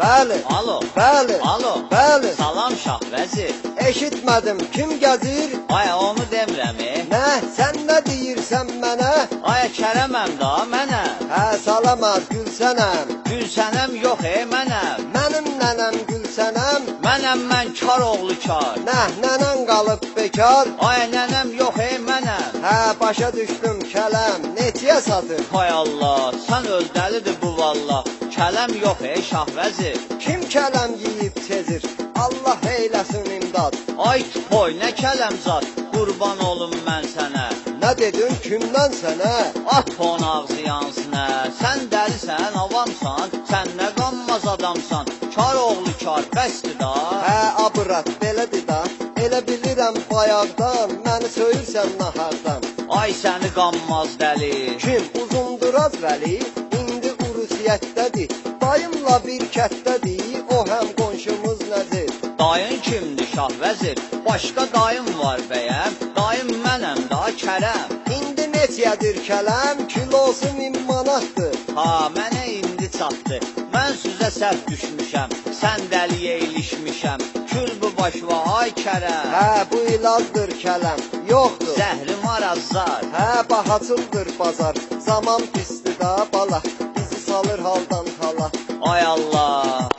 Bəli, Alo. bəli, Alo. bəli. Salam Şah vəzir. Eşitmədim, kim gəzir? Ay onu demirəm. e. Nə, sən nə deyirsən mənə? Ay Kərəməm da mənəm. Hə, salamaz gülsənəm. Gülsənəm yox e mənəm. Mənim nənəm gülsənəm. Mənəm mən kar oğlu kar. Nə, nənən qalıb bekar. Ay nənəm yox e mənəm. Hə, başa düşdüm kələm. Neçəyə satır? Hay Allah, sən öl dəlidir bu vallah. Kələm yox e Şah vəzir. Kim kələm yeyib tezir? Allah eyləsin imdad. Ay toy nə kələm zat. Qurban olum mən sənə. Nə dedin kimdən sənə? At onun ağzı yansın hə. Sən dəlisən, avamsan, sən nə qanmaz adamsan. Kar oğlu kar, bəsdir da. Hə, abırat, belədir da. Elə bilirəm bayaqdan, məni söyürsən nahardan. Ay səni qanmaz dəli. Kim? Uzunduraz Vəli, indi urusiyyətdədir. Dayımla bir kətdədir, o həm qonşumuz nəzir. Dayın kimdir Şah vəzir? Başqa dayım var bəyəm. Dayım mənəm da Kərəm. İndi neçədir kələm? Kilosu min manatdır. Ha, mənə indi çatdı. Mən sizə səhv düşmüşəm. Sən dəliyə ilişmişəm. Kül bu başva ay Kərəm. Hə, bu ilazdır kələm. Yoxdur. Zəhrim arazar. Hə, bahaçıldır bazar. Zaman pisdir da bala. Salır haldan hala. Ay Allah.